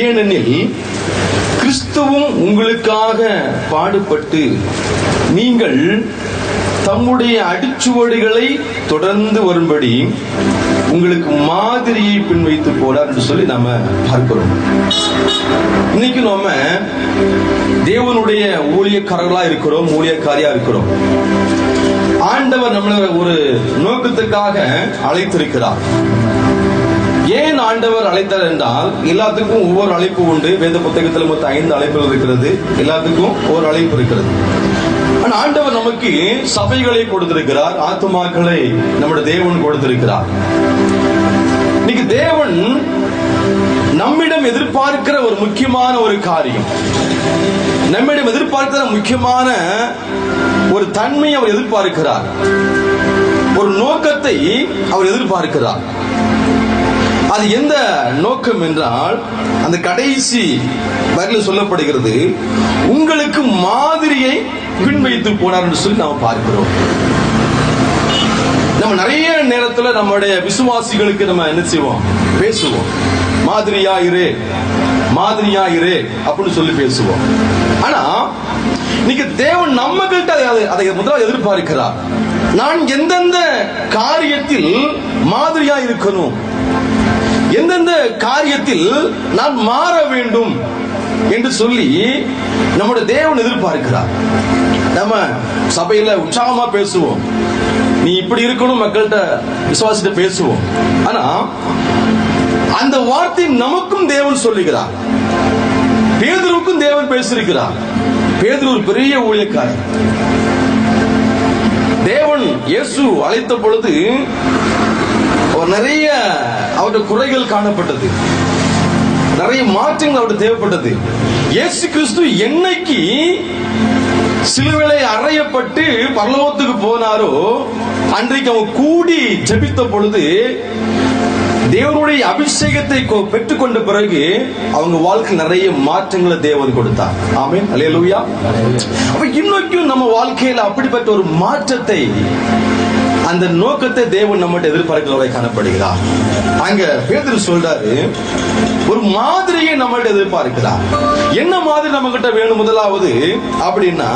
ஏனெனில் கிறிஸ்துவும் உங்களுக்காக பாடுபட்டு நீங்கள் தம்முடைய அடிச்சுவடுகளை தொடர்ந்து வரும்படி உங்களுக்கு மாதிரியை பின் வைத்து என்று சொல்லி நம்ம பார்க்கிறோம். இன்னைக்கு நாம தேவனுடைய ஊழியக்காரர்களா இருக்கிறோம் ஊழியக்காரியா இருக்கிறோம். ஆண்டவர் நம்மளை ஒரு நோக்கத்துக்காக அழைத்திருக்கிறார். ஏன் ஆண்டவர் அழைத்தார் என்றால் எல்லாத்துக்கும் ஒவ்வொரு அழைப்பு உண்டு. வேத புத்தகத்தில் மொத்தம் ஐந்து அழைப்புகள் இருக்கிறது. எல்லாத்துக்கும் ஒரு அழைப்பு இருக்கிறது. ஆனால் ஆண்டவர் நமக்கு சபைகளை கொடுத்திருக்கிறார் ஆத்மாக்களை நம்முடைய தேவன் கொடுத்திருக்கிறார். இன்னைக்கு தேவன் நம்மிடம் எதிர்பார்க்கிற ஒரு முக்கியமான ஒரு காரியம். நம்மிடம் எதிர்பார்க்கிற முக்கியமான ஒரு தன்மை அவர் எதிர்பார்க்கிறார். ஒரு நோக்கத்தை அவர் எதிர்பார்க்கிறார். அது எந்த நோக்கம் என்றால் அந்த கடைசி வரியில் சொல்லப்படுகிறது உங்களுக்கு மாதிரியை பின் வைத்து போனார் என்று சொல்லி நாம் பார்க்கிறோம். நம்ம நிறைய நேரத்துல நம்முடைய விசுவாசிகளுக்கு நம்ம என்ன செய்வோம்? பேசுவோம். மாதிரியா இரு மாதிரியா இரு அப்படின்னு சொல்லி பேசுவோம். ஆனா இன்னைக்கு தேவன் நம்ம கிட்ட அதை அதை எதிர்பார்க்கிறார். நான் எந்தெந்த காரியத்தில் மாதிரியா இருக்கணும்? எந்தெந்த காரியத்தில் நான் மாற வேண்டும் என்று சொல்லி நம்முடைய தேவன் எதிர்பார்க்கிறார். நம்ம சபையில உற்சாகமா பேசுவோம். நீ இப்படி இருக்கணும் மக்கள்கிட்ட விசுவாசிட்ட பேசுவோம். ஆனா அந்த வார்த்தை நமக்கும் தேவன் சொல்லுகிறார். பேதருக்கும் தேவன் பேசியிருக்கிறார். பேதர் ஒரு பெரிய ஊழியக்காரர். தேவன் இயேசு அழைத்த பொழுது அவர் நிறைய அவருடைய குறைகள் காணப்பட்டது. நிறைய மாற்றங்கள் அவருக்கு தேவைப்பட்டது. இயேசு கிறிஸ்து என்னைக்கு சிலுவிலை அறையப்பட்டு பரலோகத்துக்கு போனாரோ அன்றைக்கு அவன் கூடி ஜெபித்த பொழுது தேவனுடைய அபிஷேகத்தை கொ- பெற்றுக்கொண்ட பிறகு அவங்க வாழ்க்கை நிறைய மாற்றங்களை தேவன் கொடுத்தார். ஆமே அலையலூயா அப்ப இன்னைக்கும் நம்ம வாழ்க்கையில அப்படிப்பட்ட ஒரு மாற்றத்தை அந்த நோக்கத்தை தேவன் நம்மகிட்ட எதிர்பார்க்கிறவரை காணப்படுகிறார். அங்க பேதர் சொல்றாரு ஒரு மாதிரியை நம்மகிட்ட எதிர்பார்க்கிறார். என்ன மாதிரி நம்ம கிட்ட வேணும் முதலாவது? அப்படின்னா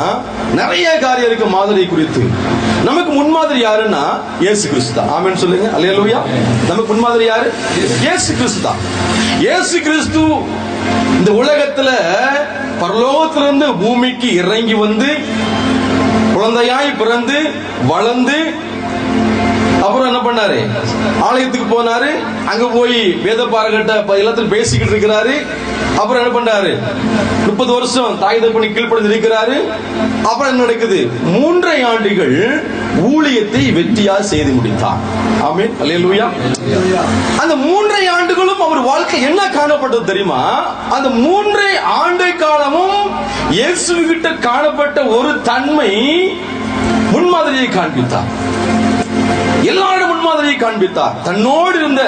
நிறைய காரியம் இருக்கு மாதிரி குறித்து. நமக்கு முன்மாதிரி யாருன்னா இயேசு கிறிஸ்து தான். ஆமென் சொல்லுங்க. அல்லேலூயா. நமக்கு முன்மாதிரி யாரு? இயேசு கிறிஸ்து தான். இயேசு கிறிஸ்து இந்த உலகத்துல பரலோகத்திலிருந்து பூமிக்கு இறங்கி வந்து குழந்தையாய் பிறந்து வளர்ந்து அப்புறம் என்ன பண்ணாரு? ஆலயத்துக்கு போனாரு. அங்க போய் வேத பாரகட்ட எல்லாத்தையும் பேசிக்கிட்டு இருக்கிறாரு. அப்புறம் என்ன பண்ணாரு முப்பது வருஷம் தாய் தப்பணி கீழ்படுத்தி இருக்கிறாரு. அப்புறம் என்ன நடக்குது? மூன்றை ஆண்டுகள் ஊழியத்தை வெற்றியா செய்து முடித்தார். ஆமென். அல்லேலூயா. அந்த மூன்றை ஆண்டுகளும் அவர் வாழ்க்கை என்ன காணப்பட்டது தெரியுமா? அந்த மூன்றை ஆண்டு காலமும் இயேசு கிட்ட காணப்பட்ட ஒரு தன்மை முன்மாதிரியை காண்பித்தார். எல்லாரும் முன்மாதிரியை காண்பித்தார். தன்னோடு இருந்த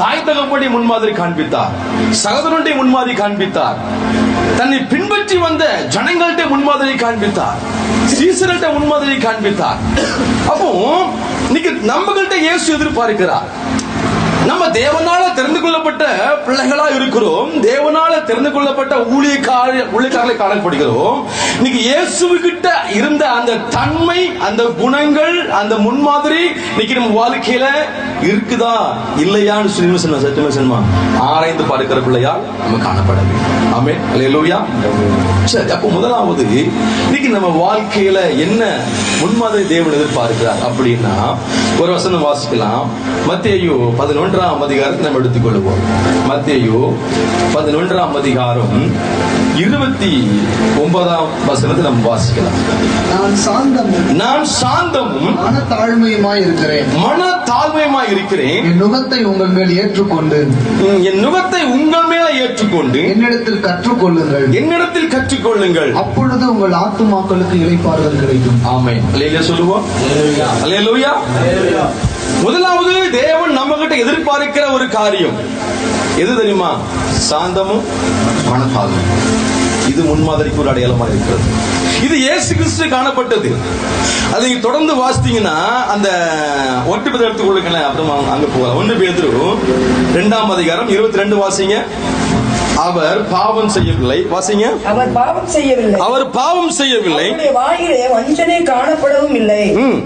தாய் தகப்படி முன்மாதிரி காண்பித்தார். சகோதரனுடைய முன்மாதிரி காண்பித்தார். தன்னை பின்பற்றி வந்த ஜனங்கள்ட்ட முன்மாதிரி காண்பித்தார். சீசர்கிட்ட முன்மாதிரி காண்பித்தார். அப்போ இன்னைக்கு நம்மகிட்ட இயேசு எதிர்பார்க்கிறார். நம்ம தேவனால தெரிந்து கொள்ளப்பட்ட பிள்ளைகளா இருக்கிறோம். தேவனால தெரிந்து கொள்ளப்பட்ட ஊழியக்கார ஊழியக்காரர்களை காணப்படுகிறோம் இன்னைக்கு இயேசுகிட்ட இருந்த அந்த தன்மை அந்த குணங்கள் அந்த முன்மாதிரி இன்னைக்கு நம்ம வாழ்க்கையில இருக்குதா? இல்லையான்னு சொல்லி சொன்ன சத்தியமா சொன்னா ஆராய்ந்து பார்க்கிற பிள்ளையா நம்ம காணப்பட வேண்டும். ஆமே அல்லையா சரி அப்போ முதலாவது இன்னைக்கு நம்ம வாழ்க்கையில என்ன முன்மாதிரி தேவன் எதிர்பார்க்கிறார் அப்படின்னா ஒரு வசனம் வாசிக்கலாம். மத்தேயு பதினொன்றாம் அதிகாரத்தை நம்ம எடுத்துக்கொள்வோம். மத்தேயு பதினொன்றாம் அதிகாரம் இருபத்தி ஒன்பதாம் வசனத்தை நம்ம வாசிக்கலாம். நான் சாந்தமும் நான் சாந்தமும் மன தாழ்மையுமாய் இருக்கிறேன். மன தாழ்மையுமாய் இருக்கிறேன். என் நுகத்தை உங்கள் மேல் ஏற்றுக்கொண்டு. உம், என் நுகத்தை உங்கள் மேல ஏற்றுக்கொண்டு. என்னிடத்தில் கற்றுக்கொள்ளுங்கள். என்னிடத்தில் கற்றுக்கொள்ளுங்கள். அப்பொழுது உங்கள் ஆத்துமாக்களுக்கு இளைப்பாறுதல் கிடைக்கும். ஆமை அல்லேலூயா சொல்லுவோம். அல்லேலூயா. முதலாவது தேவன் நம்ம கிட்ட எதிர்பார்க்கிற ஒரு காரியம். எது தெரியுமா? சாந்தமும் மனத்தாழ்வும் இது முன்மாதிரிக்கு ஒரு அடையாளமாக இருக்கிறது. இது இயேசு கிறிஸ்து காணப்பட்டது. அதை நீங்க தொடர்ந்து வாசித்தீங்கன்னா அந்த ஒட்டு பத்தி எடுத்துக்கொள்ளுங்களேன். அப்புறம் அங்க போகலாம். ஒன்று பேதுரு ரெண்டாம் அதிகாரம் இருபத்தி ரெண்டு வாசிங்க. அவர் பாவம் செய்யவில்லை. வாசிங்க. அவர் பாவம் செய்யவில்லை. அவர் பாவம் செய்யவில்லை. வாயிலே வஞ்சனை காணப்படவும் இல்லை. ம்,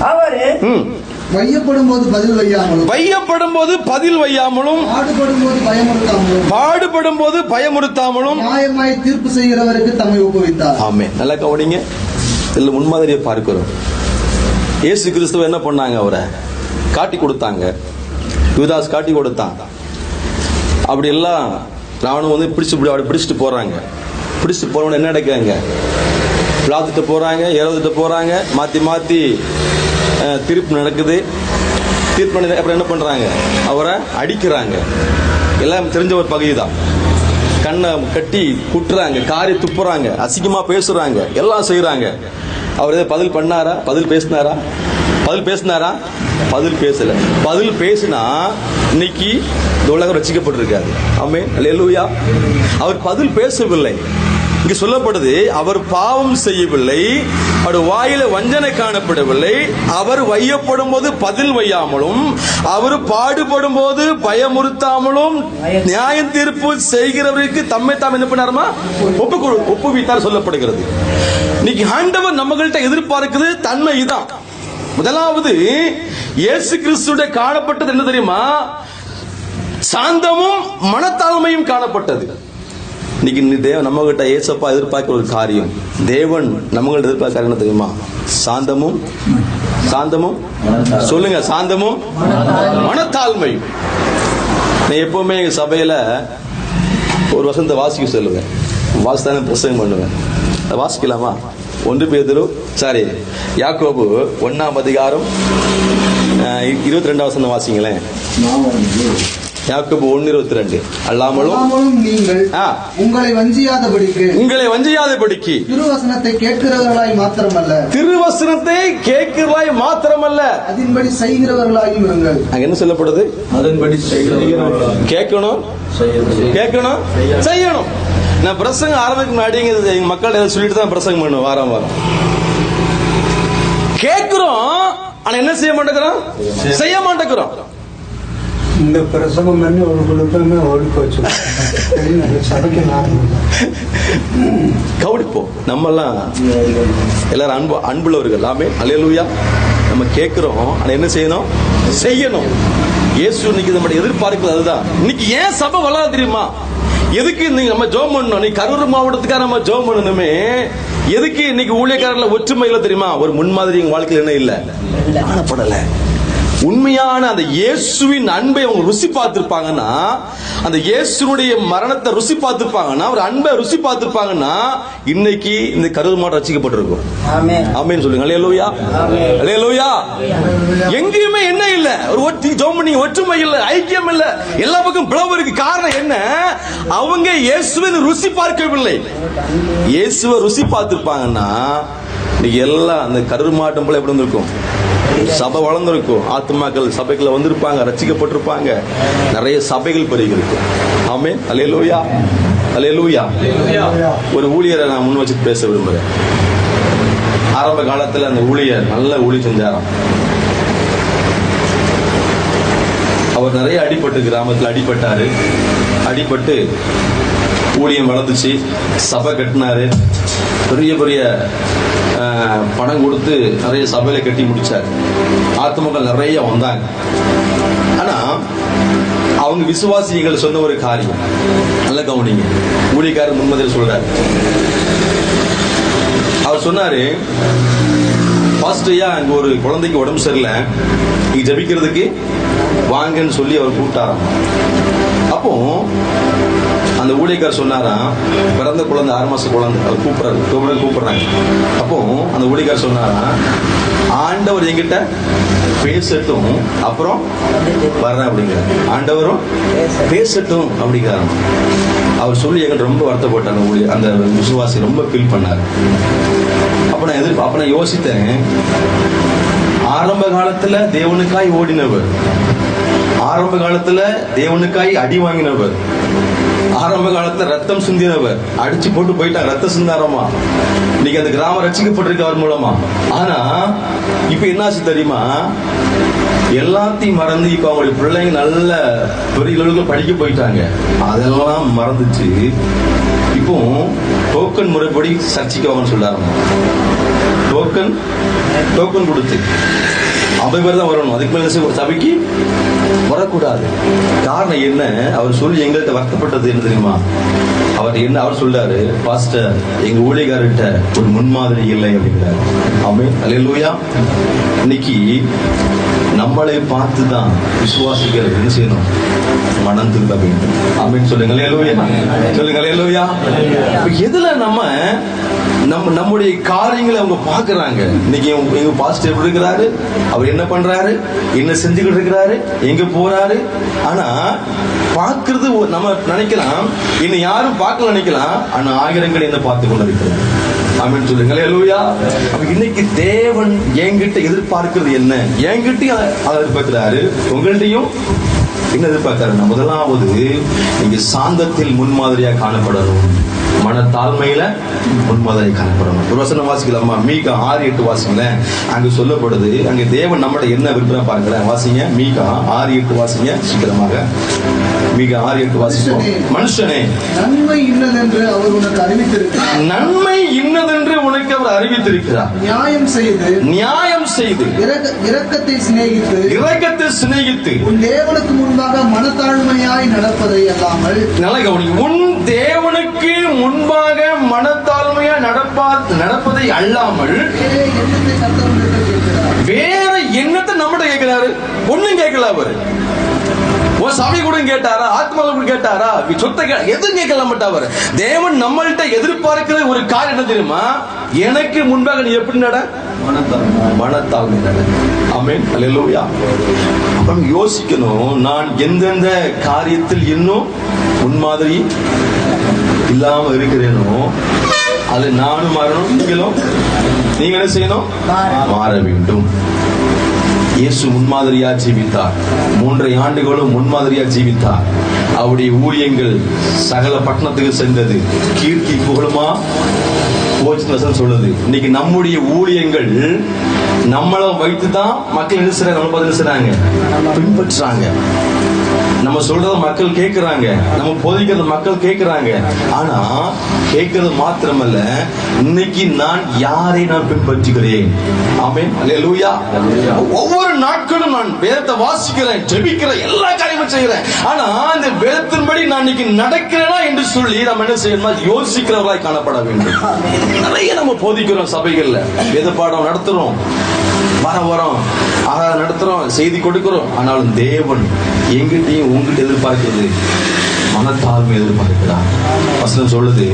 அவர் ம். வையப்படும் போது பதில் வையாமலும் வையப்படும் போது பதில் வையாமலும் பாடுபடும் போது பயமுறுத்தாமலும் பாடுபடும் போது பயமுறுத்தாமலும் நியாயமாய் தீர்ப்பு செய்கிறவருக்கு தம்மை ஒப்புவித்தார் ஆமே நல்லா கவனிங்க. இதுல முன்மாதிரியை பார்க்கிறோம். இயேசு கிறிஸ்துவ என்ன பண்ணாங்க அவரை? காட்டி கொடுத்தாங்க. யுவதாஸ் காட்டி கொடுத்தான். அப்படி எல்லாம் ராவணம் வந்து பிடிச்சு இப்படி அப்படி பிடிச்சிட்டு போறாங்க. பிடிச்சிட்டு போறவன என்ன நடக்காங்க பிளாத்துட்டு போறாங்க ஏறதுட்டு போறாங்க மாத்தி மாத்தி அஹ், தீர்ப்பு நடக்குது. தீர்ப்பு அப்புறம் என்ன பண்ணுறாங்க அவரை அடிக்கிறாங்க. எல்லாம் தெரிஞ்ச ஒரு பகுதி தான் கண்ணை கட்டி குட்டுறாங்க காரி துப்புறாங்க அசிங்கமாக பேசுகிறாங்க எல்லாம் செய்கிறாங்க அவர் எதாவது பதில் பண்ணாரா? பதில் பேசினாரா? பதில் பேசினாரா? பதில் பேசல. பதில் பேசினா இன்னைக்கு இந்த உலகம் ரசிக்கப்பட்டிருக்காரு அம்மே அல்லேலூயா. அவர் பதில் பேசவில்லை. இங்கு சொல்லப்படுது அவர் பாவம் செய்யவில்லை அவர் வாயில வஞ்சனை காணப்படவில்லை அவர் வையப்படும் போது பதில் வையாமலும் அவர் பாடுபடும் போது பயமுறுத்தாமலும் நியாயம் தீர்ப்பு செய்கிறவருக்கு தம்மை தாம் என்ன பண்ணாருமா? ஒப்பு ஒப்பு ஒப்புவித்தார் சொல்லப்படுகிறது. இன்னைக்கு ஆண்டவர் நம்மகிட்ட எதிர்பார்க்குது தன்மை இதான் முதலாவது இயேசு கிறிஸ்துடைய காணப்பட்டது என்ன தெரியுமா? சாந்தமும் மனத்தாழ்மையும் காணப்பட்டது. இன்னைக்கு நீ தேவன் நம்ம கிட்ட ஏசப்பா எதிர்பார்க்கிற ஒரு காரியம். தேவன் நம்ம கிட்ட எதிர்பார்க்கிற என்ன தெரியுமா? சாந்தமும் சாந்தமும் சொல்லுங்க சாந்தமும் மனத்தாழ்மை நான் எப்பவுமே எங்க சபையில ஒரு வசந்த வாசிக்க சொல்லுவேன். வாசித்தான பிரசங்கம் பண்ணுவேன். வாசிக்கலாமா? ஒன்று பேதரு சாரி யாக்கோபு ஒன்னாம் அதிகாரம் இருபத்தி ரெண்டாம் வசந்தம் வாசிங்களேன். யாக்கோபு ஒன்னு இருபத்தி ரெண்டு அல்லாமலும் நீங்கள் ஆ. உங்களை வஞ்சியாதபடிக்கு உங்களை வஞ்சியாதபடிக்கு. திருவசனத்தை கேட்கிறவர்களாய் மாத்திரமல்ல. திருவசனத்தை கேட்கிறாய் மாத்திரமல்ல. அதின்படி செய்கிறவர்களாயும் இருங்கள். அங்க என்ன சொல்லப்படுது? அதன்படி கேட்கணும். கேட்கணும். செய்யணும். நான் பிரசங்கம் ஆரம்பிக்க முன்னாடி எங்க மக்கள் ஏதாவது சொல்லிட்டு தான் பிரசங்கம் பண்ணுவேன் வாரம் வாரம். கேட்கிறோம் ஆனா என்ன செய்ய மாட்டேங்கிறோம். செய்ய மாட்டேங்கிறோம். இந்த பிரசவம் பண்ணி ஒரு குழுப்பமே ஓடி போச்சு தெரியும், சபைக்கு நான் கவனிப்போம். நம்ம எல்லாம் எல்லாரும் அன்பு அன்புள்ளவர்கள். ஆமே அலையலூயா நம்ம கேட்கிறோம். ஆனா என்ன செய்யணும்? செய்யணும். இயேசு இன்னைக்கு நம்ம எதிர்பார்க்கிறது அதுதான். இன்னைக்கு ஏன் சபை வளர தெரியுமா? எதுக்கு இன்னைக்கு நம்ம ஜோம் பண்ணணும்? நீ கரூர் மாவட்டத்துக்காக நம்ம ஜோம் பண்ணணுமே? எதுக்கு இன்னைக்கு ஊழியக்காரர்ல ஒற்றுமை இல்ல தெரியுமா? ஒரு முன்மாதிரி எங்க வாழ்க்கையில என்ன இல்ல. காணப்படல. உண்மையான அந்த இயேசுவின் அன்பை அவங்க ருசி பார்த்திருப்பாங்கன்னா அந்த இயேசுனுடைய மரணத்தை ருசி பார்த்திருப்பாங்கன்னா ஒரு அன்பை ருசி பார்த்திருப்பாங்கன்னா இன்னைக்கு இந்த கருது மாட்டம் ரசிக்கப்பட்டிருக்கும். ஆமென். ஆமேன்னு சொல்லுங்க. அலையலூயா அலையலூயா எங்கேயுமே என்ன இல்ல. ஒரு ஒற்றி ஜோமனி ஒற்றுமை இல்ல ஐக்கியம் இல்ல. எல்லா பக்கம் பிளவு இருக்கு. காரணம் என்ன? அவங்க இயேசுவின் ருசி பார்க்கவில்லை. இயேசுவை ருசி பார்த்திருப்பாங்கன்னா எல்லாம் அந்த கருமாட்டம் போல எப்படி வந்திருக்கும் சபை வளர்ந்திருக்கும். ஆத்துமாக்கள் சபைக்குள்ள வந்திருப்பாங்க ரசிக்கப்பட்டிருப்பாங்க. நிறைய சபைகள் பெருகிருக்கு ஆமே அலையலூயா அலையலூயா ஒரு ஊழியரை நான் முன் வச்சு பேச விரும்புறேன். ஆரம்ப காலத்துல அந்த ஊழியர் நல்ல ஊழி செஞ்சாராம். அவர் நிறைய அடிபட்டு கிராமத்துல அடிபட்டாரு. அடிபட்டு ஊழியம் வளர்ந்துச்சு. சபை கட்டினாரு. பெரிய பெரிய பணம் கொடுத்து நிறைய சபையில கட்டி முடிச்சார். ஆத்துமக்கள் நிறைய வந்தாங்க. ஆனா அவங்க விசுவாசிகள் சொன்ன ஒரு காரியம். நல்ல கவனிங்க. ஊழியக்காரர் முன்மதில் சொல்றாரு. அவர் சொன்னாரு பாஸ்டர்யா அங்க ஒரு குழந்தைக்கு உடம்பு சரியில்லை. நீ ஜபிக்கிறதுக்கு வாங்கன்னு சொல்லி அவர் கூப்பிட்டாராம். அப்போ அந்த ஊழியக்கார் சொன்னாராம் பிறந்த குழந்தை ஆறு மாச குழந்தை கூப்பிடுறாரு. கூப்பிட கூப்பிடுறாங்க. அப்போ அந்த ஊழியக்கார் சொன்னாராம் ஆண்டவர் எங்கிட்ட பேசட்டும் அப்புறம் வர்றேன் அப்படிங்கிறார். ஆண்டவரும் பேசட்டும் அப்படிங்கிறாராம். அவர் சொல்லி எங்கிட்ட ரொம்ப வருத்தப்பட்டார். அந்த ஊழியர் அந்த விசுவாசி ரொம்ப ஃபீல் பண்ணார். அப்போ நான் எதிர்ப்பு அப்போ நான் யோசித்தேன் ஆரம்ப காலத்துல தேவனுக்காய் ஓடினவர். ஆரம்ப காலத்துல தேவனுக்காய் அடி வாங்கினவர். ஆரம்ப காலத்துல ரத்தம் சிந்தினவர் அடிச்சு போட்டு போயிட்டாங்க ரத்த சிந்தாரமா? இன்னைக்கு அந்த கிராமம் ரச்சிக்கப்பட்டிருக்கு அவர் மூலமா. ஆனா இப்ப என்னாச்சு தெரியுமா? எல்லாத்தையும் மறந்து இப்ப அவங்களுடைய பிள்ளைங்க நல்ல பெரிய அளவுக்கு படிக்க போயிட்டாங்க. அதெல்லாம் மறந்துச்சு. இப்போ டோக்கன் முறைப்படி சர்ச்சைக்கு வாங்கன்னு சொல்றாங்க டோக்கன் டோக்கன் கொடுத்து. ஐம்பது பேர் தான் வரணும். அதுக்கு மேல ஒரு சபைக்கு வரக்கூடாது. காரணம் என்ன? அவர் சொல்லி எங்கள்கிட்ட வருத்தப்பட்டது என்ன தெரியுமா? அவர் என்ன அவர் சொல்றாரு பாஸ்டர் எங்க ஊழியக்காரர்கிட்ட ஒரு முன்மாதிரி இல்லை அப்படிங்கிறாரு. ஆமே அல்லேலூயா இன்னைக்கு நம்மளை பார்த்து தான் விசுவாசிகள் என்ன செய்யணும்? மனம் திரும்ப வேண்டும். ஆமீன். சொல்லுங்க அல்லேலூயா சொல்லுங்க அல்லேலூயா இப்ப எதுல நம்ம நம்ம நம்முடைய காரியங்களை அவங்க பாக்குறாங்க இன்னைக்கு எங்க- பாஸ்டர் எப்படி இருக்கிறாரு? அவர் என்ன பண்றாரு? என்ன செஞ்சுக்கிட்டு இருக்கிறாரு? எங்க போறாரு? ஆனா பார்க்கிறது நம்ம நினைக்கலாம். என்னை யாரும் பார்க்கல நினைக்கலாம். ஆனா ஆயிரங்கள் என்ன பார்த்து கொண்டு அப்படின்னு சொல்லுங்களே. சொல்லுங்க இன்னைக்கு தேவன் என்கிட்ட எதிர்பார்க்கிறது என்ன? என்கிட்டயும் அதை- எதிர்பார்க்கிறாரு உங்கள்கிட்டயும் என்ன எதிர்பார்க்கிறாரு முதலாவது நீங்க சாந்தத்தில் முன்மாதிரியா காணப்படணும். மனத்தாழ்மையில முன்மாதிரி காணப்படணும். ஒரு வசனம் வாசிக்கலாமா? மீகா ஆறு எட்டு வாசிங்களேன். அங்க சொல்லப்படுது அங்க தேவன் நம்மள என்ன விரும்புறா பாருங்களேன். வாசிங்க. மீகா ஆறு எட்டு வாசிங்க. சீக்கிரமாக. மீகா ஆறு எட்டு வாசிப்போம். மனுஷனே நன்மை இன்னதென்று அவர் உனக்கு அறிவித்திருக்கிறார். நன்மை இன்னதென்று உனக்கு அவர் அறிவித்திருக்கிறார். நியாயம் செய்து நியாயம் செய்து இரக்க- இரக்கத்தை சிநேகித்து இரக்கத்தை சிநேகித்து உன் தேவனுக்கு முன்பாக மனத்தாழ்மையாய் நடப்பதை அல்லாமல் நல்ல கவனி உன் தேவனுக்கு முன்பாக மனத்தாழ்மையா நடப்பா நடப்பதை அல்லாமல் வேற என்னத்தை நம்மகிட்ட கேட்கிறாரு? ஒண்ணும் கேட்கல அவரு. உன் சபை கூட கேட்டாரா? ஆத்மா கூட கேட்டாரா? சொத்தை கே- எதுவும் கேட்கல மாட்டா அவர். தேவன் நம்மள்ட்ட எதிர்பார்க்கிற ஒரு காரியம் என்ன தெரியுமா? எனக்கு முன்பாக நீ எப்படி நட? மனத்தாழ்மை நட. ஆமென். அல்லேலூயா அப்ப யோசிக்கணும். நான் எந்தெந்த காரியத்தில் இன்னும் முன்மாதிரி இல்லாம இருக்கிறேனோ அது நானும் மாறணும் நீங்களும்? நீங்க என்ன செய்யணும்? மாற வேண்டும். இயேசு முன்மாதிரியா ஜீவித்தார். மூன்றை ஆண்டுகளும் முன்மாதிரியா ஜீவித்தார். அவருடைய ஊழியங்கள் சகல பட்டணத்துக்கு சென்றது. கீர்த்தி புகழுமா? போச்சு சொல்லுது. இன்னைக்கு நம்முடைய ஊழியங்கள் நம்மளை வைத்து தான் மக்கள் என்ன செய்றாங்க? நம்ம பதில் செய்றாங்க? பின்பற்றுறாங்க நம்ம சொல்றத மக்கள் கேட்கிறாங்க நம்ம போதிக்கிறத மக்கள் கேட்கறாங்க ஆனா கேட்கறது மாத்திரமல்ல இன்னைக்கு நான் யாரை நான் பின்பற்றுகிறேன்? ஆமேன். அல்லேலூயா ஒவ்வொரு நாட்களும் நான் வேதத்தை வாசிக்கிறேன் ஜெபிக்கிறேன் எல்லா காரியமும் செய்கிறேன். ஆனா அந்த வேதத்தின்படி நான் இன்னைக்கு நடக்கிறேனா என்று சொல்லி நம்ம என்ன செய்யணும் யோசிக்கிறவர்களாய் காணப்பட வேண்டும். நிறைய நம்ம போதிக்கிறோம் சபைகள்ல. வேத பாடம் நடத்துறோம். வர வரோம் ஆராதனை நடத்துறோம் செய்தி கொடுக்கிறோம். ஆனாலும் தேவன் எங்கிட்டையும் உங்ககிட்ட எதிர்பார்க்கிறது மனத்தாழ்மை எதிர்பார்க்கலாம் வசனம் சொல்லுது.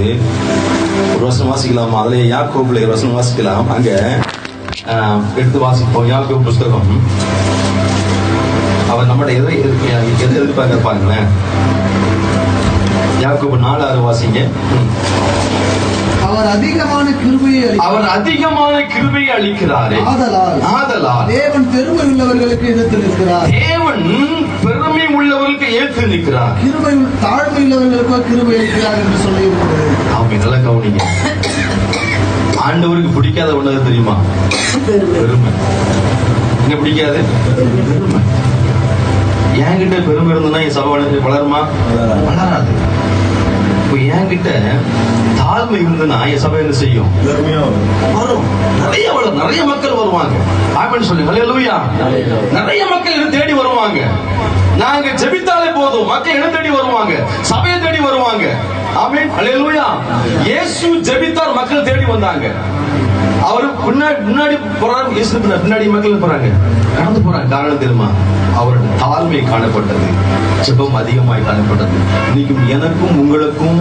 ஒரு வசனம் வாசிக்கலாம். அதுல யாக்கோபுல ஒரு வசனம் வாசிக்கலாம். அங்க எடுத்து வாசிப்போம். யாக்கோபு புஸ்தகம். அவர் நம்மட எதை எதிர்ப்பு எதை எதிர்பார்க்க பாருங்களேன். யாக்கோபு நாலு ஆறு வாசிங்க அவர் அதிகமான கிருபையை. அவர் அதிகமான கிருபையை அளிக்கிறாரே. ஆதலால் ஆதலால். தேவன் பெருமை உள்ளவர்களுக்கு எதிர்த்து நிற்கிறார். தேவன் பெருமை உள்ளவருக்கு ஏற்று நிற்கிறார். கிருபை தாழ்மை உள்ளவர்களுக்கோ கிருபை அளிக்கிறார் என்று சொல்லி இருக்கிறது அவங்க நல்லா கவனிங்க. ஆண்டவருக்கு பிடிக்காத ஒண்ணு தெரியுமா? பெருமை. என்ன பிடிக்காது? பெருமை. என்கிட்ட பெருமை இருந்ததுன்னா என் சபை வளருமா? வளராது. இப்போ என்கிட்ட தாழ்மை இருந்ததுன்னா என் சபை என்ன செய்யும்? வரும். நிறைய வளரும் நிறைய மக்கள் வருவாங்க. ஆமன் சொல்லி. அல்லேலூயா நிறைய மக்கள் என்ன தேடி வருவாங்க. நாங்க ஜெபித்தாலே போதும். மக்கள் என்ன தேடி வருவாங்க. சபையை தேடி வருவாங்க. ஆமென். அல்லேலூயா இயேசு ஜெபித்தார் மக்கள் தேடி வந்தாங்க. அவர் முன்னாடி முன்னாடி போறாரு. இயேசு பின்னாடி பின்னாடி மக்கள் போறாங்க. நடந்து போறாங்க. காரணம் தெரியுமா? அவருடைய தாழ்மை காணப்பட்டது. ஜெபம் அதிகமாய் காணப்பட்டது. இன்னைக்கும் எனக்கும் உங்களுக்கும்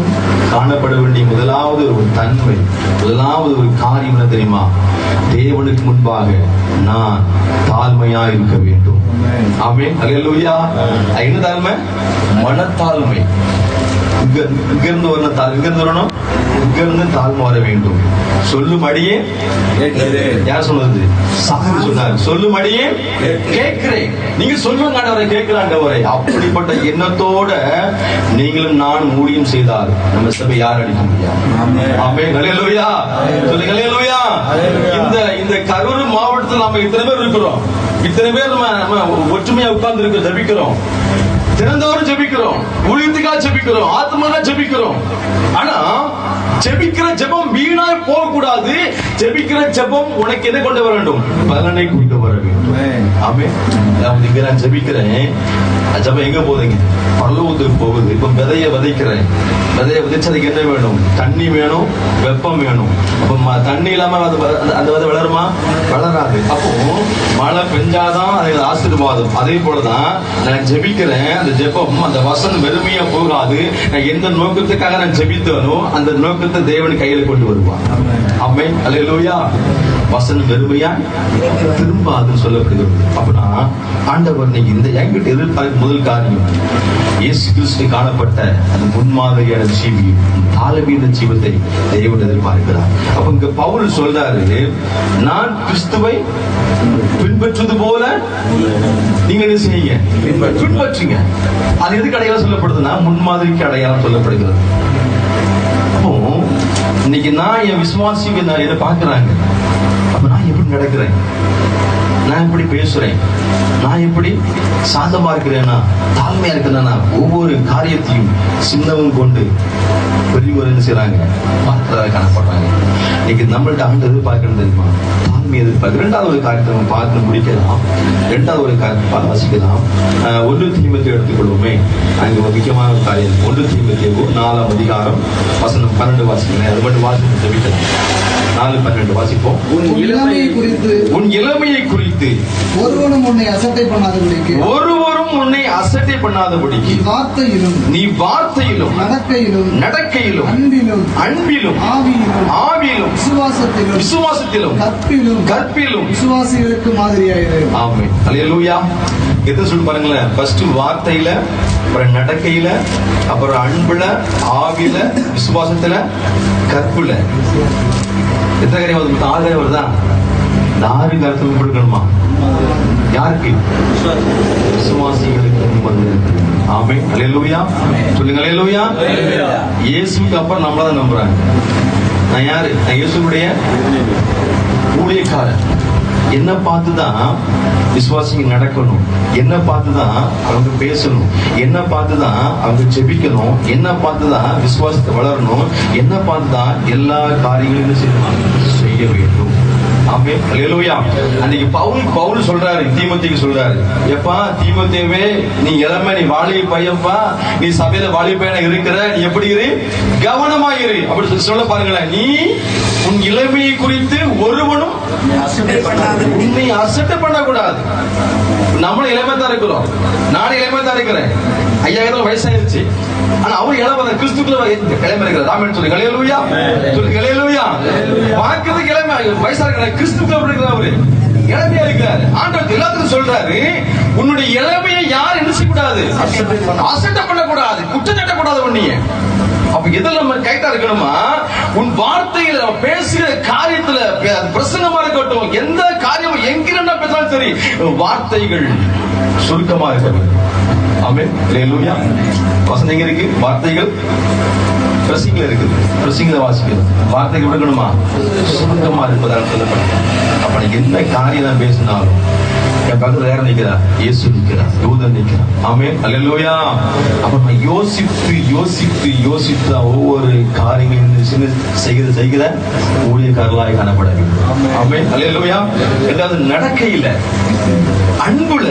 காணப்பட வேண்டிய முதலாவது ஒரு தன்மை முதலாவது ஒரு காரியம் என்ன தெரியுமா? தேவனுக்கு முன்பாக நான் தாழ்மையா இருக்க வேண்டும். ஆமே அல்லா என்ன தாழ்மை? மனத்தாழ்மை. இங்க இங்க இருந்து வரணும் இங்கிருந்து இங்க இருந்து வரணும். இங்கிருந்து தாழ்மை வர வேண்டும். சொல்லும் அடியே யார் சொன்னது சாமி சொன்னார். சொல்லும் அடியே கேட்கிறேன். நீங்க சொல்லுங்க ஆண்டவரை கேட்கிற ஆண்டவரை அப்படிப்பட்ட எண்ணத்தோட நீங்களும் நான் ஊழியம் செய்தால் நம்ம சபை யார் அடிக்க முடியாது சொல்லுங்க ஹalleluya. இந்த இந்த கரூர் மாவட்டத்தில் நாம இத்தனை பேர் இருக்கிறோம். இத்தனை பேர் நம்ம நம்ம ஒற்றுமையா உட்கார்ந்து இருக்க ஜெபிக்கிறோம். திறந்தவரும் ஜெபிக்கிறோம். ஊழியத்துக்காக ஜெபிக்கிறோம். ஆத்மாக்கா ஜெபிக்கிறோம். ஆனா ஜெபிக்கிற ஜெபம் வீணாய் போக கூடாது ஜெபிக்கிற ஜெபம் உனக்கு என்ன கொண்டு வர வேண்டும்? பலனை கொண்டு வர வேண்டும். ஆமே நான் நான் ஜெபிக்கிறேன். ஜெபம் எங்க போகுதுங்க? பரலோகத்துக்கு போகுது. இப்ப விதைய விதைக்கிறேன். விதைய விதைச்சதுக்கு என்ன வேணும்? தண்ணி வேணும் வெப்பம் வேணும். அப்ப தண்ணி இல்லாம அது அந்த- அந்த விதை வளருமா? வளராது. அப்போ மழை பெஞ்சாதான் அது ஆசீர்வாதம். அதே போலதான் நான் ஜெபிக்கிறேன். அந்த ஜெபம் அந்த வசனம் வெறுமையா போகாது. நான் எந்த நோக்கத்துக்காக நான் ஜெபித்தேனோ அந்த நோக்கத்தை தேவன் கையில கொண்டு வருவான் அம்மை அல்லேலூயா வசனம் வெறுமையா திரும்பாதுன்னு சொல்லப்படுகிறது அப்படின்னா ஆண்டவர் நீங்க இந்த என்கிட்ட எதிர்பார்க்க முதல் காரியம் இயேசு கிறிஸ்து காணப்பட்ட அந்த முன்மாதிரியான ஜீவி தாளவீன ஜீவத்தை தேவன் எதிர்பார்க்கிறார். அப்ப இங்க பவுல் சொல்றாரு நான் கிறிஸ்துவை பின்பற்றுவது போல நீங்க என்ன செய்யுங்க? பின்பற்றுங்க. அது எதுக்கு அடையாளம் சொல்லப்படுதுன்னா முன்மாதிரிக்கு அடையாளம் சொல்லப்படுகிறது. அப்போ இன்னைக்கு நான் என் விசுவாசிக்கு நான் என்ன பார்க்கறாங்க. அப்ப நான் எப்படி நடக்கிறேன்? நான் எப்படி பேசுறேன்? நான் எப்படி சாந்தமா இருக்கிறேனா தாழ்மையா இருக்கிறேனா ஒவ்வொரு காரியத்தையும் சின்னவங்க கொண்டு பெரியவர் என்ன செய்றாங்க. பார்க்கிறதாக காணப்படுறாங்க. இன்னைக்கு நம்மள்ட்ட ஆண்டு எதிர்பார்க்கணும் தெரியுமா? தாழ்மை எதிர்பார்க்க இரண்டாவது ஒரு காரியத்தை நம்ம பார்த்து முடிக்கலாம். இரண்டாவது ஒரு காரியத்தை பார்த்து வாசிக்கலாம். ஒன்று தீமத்தை எடுத்துக்கொள்வோமே. அங்க முக்கியமான ஒரு காரியம். ஒன்று தீமத்தேவோ நாலாம் அதிகாரம் வசனம் பன்னெண்டு வாசிக்கிறேன் அது மட்டும் வாசிப்பு ஜெபிக்கலாம். நாலு பன்னெண்டு வாசிப்போம். உன் இளமையை குறித்து உன் இளமையை குறித்து ஒருவனும் உன்னை அசட்டை பண்ணாதபடிக்கு. ஒருவரும் உன்னை அசட்டை பண்ணாதபடிக்கு. வார்த்தையிலும் நீ வார்த்தையிலும் நடக்கையிலும் நடக்கையிலும் அன்பிலும் அன்பிலும் ஆவியிலும் ஆவியிலும் விசுவாசத்திலும் விசுவாசத்திலும் கற்பிலும் கற்பிலும். விசுவாசிகளுக்கு மாதிரியாயிரு. ஆமென். ஹalleluya. எதை சொல்லி பாருங்களேன்? ஃபர்ஸ்ட் வார்த்தையில அப்புறம் நடக்கையில அப்புறம் அன்புல ஆவியில விசுவாசத்துல கற்புல. எத்தனை காரியம் வருது? ஆறு காரியம் வருதா? இந்த ஆறு காரியத்தை கொடுக்கணுமா? யாருக்கு விசுவாசிகளுக்கு வந்து ஆமென் ஹalleluya சொல்லுங்க ஹalleluya இயேசுவுக்கு அப்புறம் நம்மள தான் நம்புறாங்க நான் யாரு நான் இயேசுடைய ஊழியக்காரன் என்ன பார்த்து தான் விசுவாசிங்க நடக்கணும் என்ன பார்த்து தான் அவங்க பேசணும் என்ன பார்த்து தான் அவங்க ஜெபிக்கணும் என்ன பார்த்து தான் விசுவாசத்தை வளரணும் என்ன பார்த்து தான் எல்லா காரியங்களையும் செய்யணும் செய்ய வேண்டும் ஆமே அன்னைக்கு பவுல் பவுல் சொல்றாரு தீமோத்தேயுக்கு சொல்றாரு. எப்பா தீமோத்தேவே நீ இளமை நீ வாலிப பையன்பா நீ சபையில வாலிப பையனா இருக்கிற நீ எப்படி இரு? கவனமா அப்படி சொல்ல பாருங்களேன். நீ உன் இளமையை குறித்து ஒருவனும் உன்னை அசட்டை பண்ணக்கூடாது. நம்மளும் இளமை தான் இருக்கிறோம். நானும் இளமை தான் இருக்கிறேன். ஐயாயிரம் வயசாயிருச்சு. ஆனா அவர் இளமை கிறிஸ்துக்குள்ள கிளம்பி இருக்கிறார். ராமன் சொல்லி கலையலூயா சொல்லி கலையலூயா பார்க்கறதுக்கு இளமை வயசா இருக்கிற கிறிஸ்துக்குள்ள எப்படி இருக்கிறார் அவரு. இளமையா இருக்காரு ஆண்டவர் எல்லாத்துக்கும் சொல்றாரு உன்னுடைய இளமையை யார் என்ன செய்யக்கூடாது அசட்டை பண்ணக்கூடாது. குற்றம் சாட்டக்கூடாது உன்னைய. அப்ப எதில் நம்ம கைட்டா இருக்கணுமா உன் வார்த்தையில பேசுகிற காரியத்துல பிரசங்கமா இருக்கட்டும் எந்த காரியம் எங்கிருந்தா பேசினாலும் சரி வார்த்தைகள் சுருக்கமா இருக்கணும். அமே ஹalleluya வசனம் எங்க இருக்கு? வார்த்தைகள் பிரசிங்ல இருக்குது பிரசிங்ல வாசிக்கணும் வார்த்தைக்கு விடணுமா சுருக்கமா இருப்பதாக சொல்லப்படும் அப்ப என்ன காரியம் தான் பேசினாலும் என் பக்கத்துல யார் நிக்கிறா இயேசு நிக்கிறா தூதன் நிக்கிறா ஆமே அல்லையா அப்ப நான் யோசித்து யோசித்து யோசித்து ஒவ்வொரு காரியங்களையும் சின்ன செய்கிற செய்கிற ஊழியக்காரர்களாய் காணப்பட வேண்டும் ஆமே அல்லையா ரெண்டாவது நடக்கையில அன்புல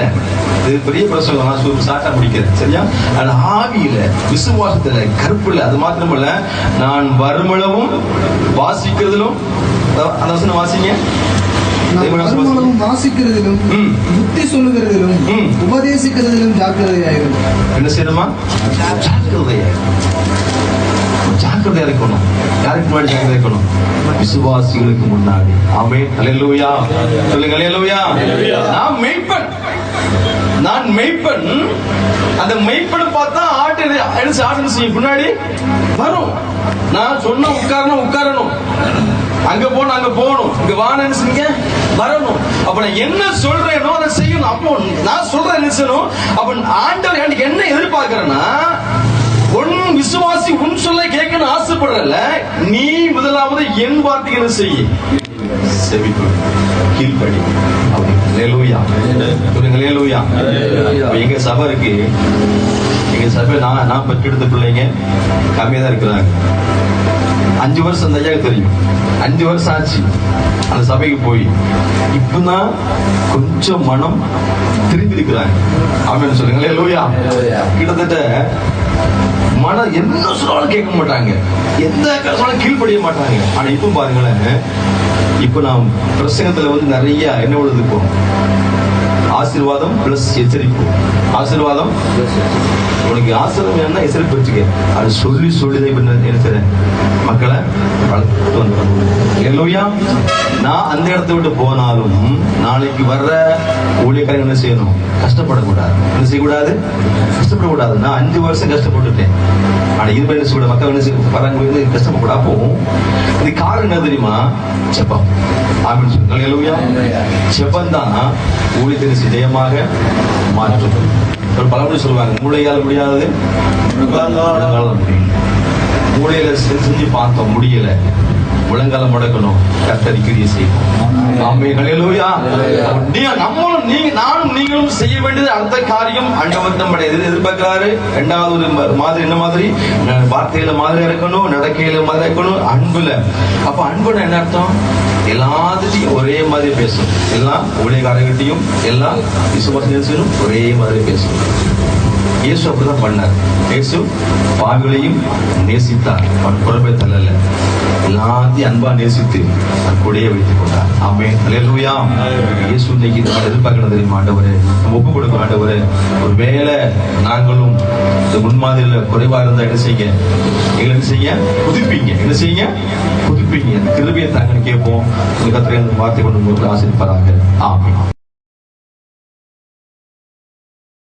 இது பெரிய பிரசங்கம் நான் சாட்டா முடிக்கிறேன் சரியா அது ஆவியில விசுவாசத்துல கருப்புல அது மாத்திரமல்ல நான் வருமளவும் வாசிக்கிறதிலும் அதான் அந்த வசனம் வாசிங்க. வாசிக்கிறதிலும். புத்தி சொல்லுகிறதிலும். உபதேசிக்கிறதிலும் ஜாக்கிரதையாயிரும் என்ன செய்யணுமா? ஜாக்கிரதையா ஜாக்கிரதையா இருக்கணும். யாருக்கு முன்னாடி ஜாக்கிரதை இருக்கணும்? விசுவாசிகளுக்கு முன்னாடி. ஆமே அல்லேலூயா சொல்லுங்க நான் மெய்ப்பன். நான் மெய்ப்பன் அந்த மெய்ப்பனை பார்த்தா ஆட்டு என்ன ஆட்டு முன்னாடி வரும். நான் சொன்ன உட்காரணும் உட்காரணும். அங்க போகணும் அங்க போகணும். இங்க வான்னு செய்யுங்க வரணும். அப்ப நான் என்ன சொல்றேனோ அதை செய்யணும். அப்போ நான் சொல்றேன் நினைச்சனும் அப்ப ஆண்டவர் எனக்கு என்ன எதிர்பார்க்கிறேன்னா உன் விசுவாசி உன் சொல்ல கேட்கணும்னு ஆசைப்படுறல நீ முதலாவது என் வார்த்தைகளை செய்ய. செவிக்கு கீழ்ப்படி லேலூயா லேலூயா எங்க சபை இருக்கு? எங்க சபை நான் நான் பெற்றெடுத்த பிள்ளைங்க கம்மியா தான் இருக்கிறாங்க. அஞ்சு வருஷம் அந்த ஐயாவுக்கு தெரியும். அஞ்சு வருஷம் ஆச்சு. அந்த சபைக்கு போய். இப்பதான் கொஞ்சம் மனம் திரும்பி இருக்கிறாங்க. அப்படின்னு சொல்லுங்களே லோயா கிட்டத்தட்ட மன என்ன சொன்னாலும் கேட்க மாட்டாங்க. எந்த சொன்னாலும் கீழ்ப்படிய மாட்டாங்க. ஆனா இப்ப பாருங்களேன். இப்ப நாம் பிரசங்கத்துல வந்து நிறைய என்ன உள்ளது இப்போ ஆசீர்வாதம் பிளஸ் எச்சரிப்பு. ஆசீர்வாதம் உனக்கு ஆசிரியம் என்ன எச்சரிப்பு வச்சுக்க. அது சொல்லி சொல்லி தான் இப்ப என்ன நினைக்கிறேன் மக்களை வளர்த்து வந்து எல்லோயா நான் அந்த இடத்த விட்டு போனாலும் நாளைக்கு வர்ற ஊழியக்காரங்க என்ன செய்யணும்? கஷ்டப்படக்கூடாது. என்ன செய்யக்கூடாது? கஷ்டப்படக்கூடாது. நான் அஞ்சு வருஷம் கஷ்டப்பட்டுட்டேன். ஆனா இது என்ன செய்ய மக்கள் என்ன செய்ய வராங்க கஷ்டப்படக்கூடாது. போகும் இது காரணம் என்ன தெரியுமா? செப்பம். ஆமின்னு சொல்லுங்க. செப்பம் தான் ஊழியத்தின் ஜெயமாக மாற்றும். ஒரு பழமொழி சொல்லுவாங்க மூளையால் முடியாதது முடியும். மூளையில செஞ்சு பார்த்தோம் முடியல. முழங்கால முடக்கணும். கத்தரி கிரியை செய்யும் நம்மளும் நீங்க நானும் நீங்களும் செய்ய வேண்டியது அடுத்த காரியம். ஆண்டவர் நம்முடைய எதிர் எதிர்பார்க்கிறாரு. இரண்டாவது ஒரு மாதிரி என்ன மாதிரி? வார்த்தையில மாதிரி இருக்கணும் நடக்கையில மாதிரி இருக்கணும் அன்புல. அப்ப அன்புனா என்ன அர்த்தம்? எல்லாத்துட்டையும் ஒரே மாதிரி பேசணும் எல்லாம் ஊழியக்காரர்கிட்டையும் எல்லாம் விசுவாசம் ஒரே மாதிரி பேசணும் இயேசு அப்படிதான் பண்ணார். இயேசு பாவிகளையும் நேசித்தார். அவன் புறப்பே தள்ளல. எல்லாத்தையும் அன்பா நேசித்து தன் கூடயே வைத்துக் கொண்டார். ஆமே அலையலூயா இயேசு இன்னைக்கு நம்ம எதிர்பார்க்கணும் தெரியுமா ஆண்டவர்? நம்ம ஒப்பு கொடுக்க ஆண்டவரே. ஒருவேளை நாங்களும் இந்த முன்மாதிரியில் குறைவா இருந்தா என்ன செய்யுங்க? எங்களை என்ன செய்ய புதுப்பிங்க என்ன செய்யுங்க? புதுப்பிங்க அந்த கிருபியை தாங்கன்னு கேட்போம் உங்க கத்திரை வார்த்தை கொண்டு உங்களுக்கு ஆசிரிப்பாராங்க ஆமே